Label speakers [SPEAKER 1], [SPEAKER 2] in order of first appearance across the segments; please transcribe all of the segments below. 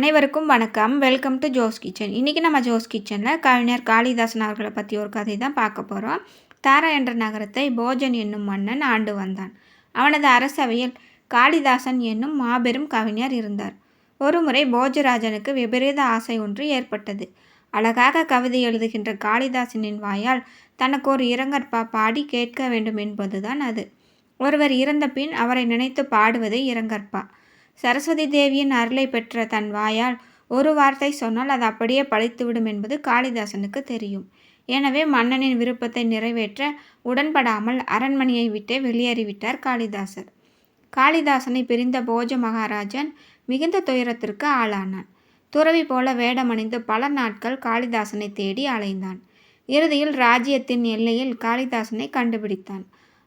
[SPEAKER 1] அனைவருக்கும் வணக்கம். Welcome to Jose kitchen இன்றைக்கி நம்ம ஜோஸ் கிச்சனில் கவிஞர் காளிதாசன் அவர்களை பற்றி ஒரு கதை தான் பார்க்க போகிறோம் தாரா என்ற நகரத்தை போஜன் என்னும் மன்னன் ஆண்டு வந்தான். அவனது அரசவையில் காளிதாசன் என்னும் மாபெரும் கவிஞர் இருந்தார். ஒருமுறை போஜராஜனுக்கு விபரீத ஆசை ஒன்று ஏற்பட்டது. அழகாக கவிதை எழுதுகின்ற காளிதாசனின் வாயால் தனக்கு ஒரு இரங்கற்பா பாடி கேட்க வேண்டும் என்பதுதான் அது. ஒருவர் இறந்த பின் அவரை நினைத்து பாடுவதே இரங்கற்பா. சரஸ்வதி தேவியின் அருளை பெற்ற தன் வாயால் ஒரு வார்த்தை சொன்னால் அது அப்படியே பழித்துவிடும் என்பது காளிதாசனுக்கு தெரியும். எனவே மன்னனின் விருப்பத்தை நிறைவேற்ற உடன்படாமல் அரண்மனையை விட்டே வெளியேறிவிட்டார் காளிதாசர். காளிதாசனை பிரிந்த போஜ மகாராஜன் மிகுந்த துயரத்திற்கு ஆளானான். துறவி போல வேடமணிந்து பல நாட்கள் காளிதாசனை தேடி அலைந்தான். இறுதியில் ராஜ்யத்தின் எல்லையில் காளிதாசனை கண்டுபிடித்தான்.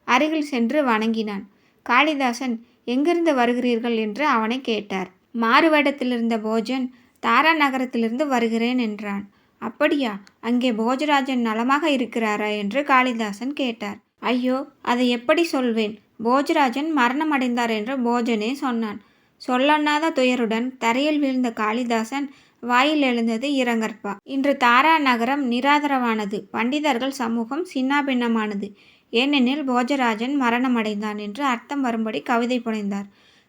[SPEAKER 1] அருகில் சென்று வணங்கினான். காளிதாசன் எங்கிருந்து வருகிறீர்கள் என்று அவனை கேட்டார். மாறுவேடத்திலிருந்த போஜன் தாரா நகரத்திலிருந்து வருகிறேன் என்றான். அப்படியா? அங்கே போஜராஜன் நலமாக இருக்கிறாரா? என்று காளிதாசன் கேட்டார். ஐயோ அதை எப்படி சொல்வேன்? போஜராஜன் மரணம் அடைந்தார் என்று போஜனே சொன்னான். சொல்லண்ணாத துயருடன் தரையில் வீழ்ந்த காளிதாசன் வாயில் எழுந்தது இரங்கற்பா. இன்று தாரா நகரம் நிராதரவானது. பண்டிதர்கள் சமூகம் சின்னாபின்னமானது. ஏனெனில் போஜராஜன் மரணமடைந்தான் என்று அர்த்தம் வரும்படி கவிதை புனைந்தார்.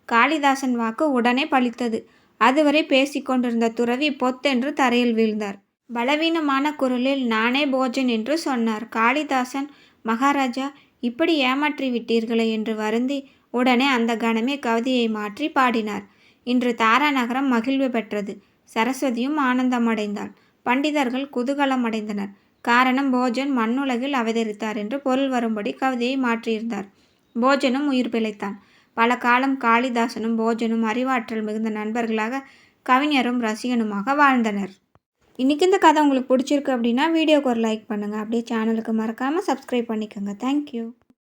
[SPEAKER 1] காளிதாசன் வாக்கு உடனே பழித்தது. அதுவரை பேசிக்கொண்டிருந்த துறவி பொத்தென்று தரையில் வீழ்ந்தார். பலவீனமான குரலில் நானே போஜன் என்று சொன்னார். காளிதாசன் மகாராஜா இப்படி ஏமாற்றி விட்டீர்களே என்று வருந்தி உடனே அந்த கணமே கவிதையை மாற்றி பாடினார். இன்று தாரா நகரம் மகிழ்வு பெற்றது. சரஸ்வதியும் ஆனந்தமடைந்தாள் பண்டிதர்கள் குதூகலமடைந்தனர். காரணம் போஜன் மண்ணுலகில் அவதரித்தார் என்று பொருள் வரும்படி கவிதையை மாற்றியிருந்தார். போஜனும் உயிர் பிழைத்தான். பல காலம் காளிதாசனும் போஜனும் அறிவாற்றல் மிகுந்த நண்பர்களாக கவிஞரும் ரசிகனுமாக வாழ்ந்தனர். இன்றைக்கி இந்த கதை உங்களுக்கு பிடிச்சிருக்கு அப்படின்னா வீடியோக்கு ஒரு லைக் பண்ணுங்கள் அப்படியே சேனலுக்கு மறக்காமல் சப்ஸ்கிரைப் பண்ணிக்கோங்க. தேங்க்யூ